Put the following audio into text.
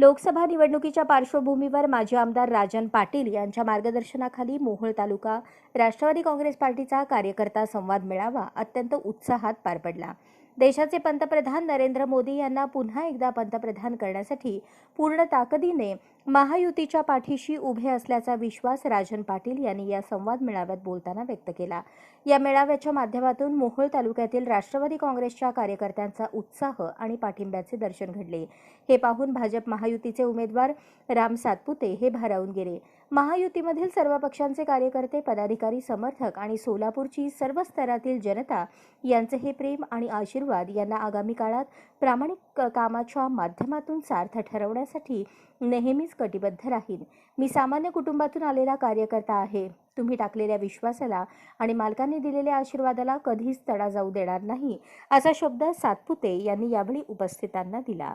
लोकसभा निवडणुकीच्या पार्श्वभूमीवर माजी आमदार राजन पाटील यांच्या मार्गदर्शनाखाली मोहोळ तालुका राष्ट्रवादी काँग्रेस पार्टीचा कार्यकर्ता संवाद मेळावा अत्यंत उत्साहात पार पडला. देशाचे पंतप्रधान नरेंद्र मोदी यांना पुन्हा एकदा पंतप्रधान करण्यासाठी पूर्ण ताकदीने महायुतीच्या पाठीशी उभे असल्याचा विश्वास राजन पाटील यांनी या संवाद मेळाव्यात बोलताना व्यक्त केला. या मेळाव्याच्या माध्यमातून मोहोळ तालुक्यातील राष्ट्रवादी काँग्रेसच्या कार्यकर्त्यांचा उत्साह आणि पाठिंब्याचे दर्शन घडले. हे पाहून भाजप महायुतीचे उमेदवार राम सातपुते हे भारावून गेले. महायुतीमधील सर्व पक्षांचे कार्यकर्ते पदाधिकारी समर्थक आणि सोलापूरची सर्व स्तरातील जनता यांचे हे प्रेम आणि आशीर्वाद यांना आगामी काळात प्रामाणिक कामाच्या माध्यमातून सार्थ ठरवण्यासाठी नेहमीच कटिबद्ध राहीन. मी सामान्य कुटुंबातून आलेला कार्यकर्ता आहे. तुम्ही टाकलेल्या विश्वासाला आणि मालकांनी दिलेल्या आशीर्वादाला कधीच तडा जाऊ देणार नाही असा शब्द सातपुते यांनी यावेळी उपस्थितांना दिला.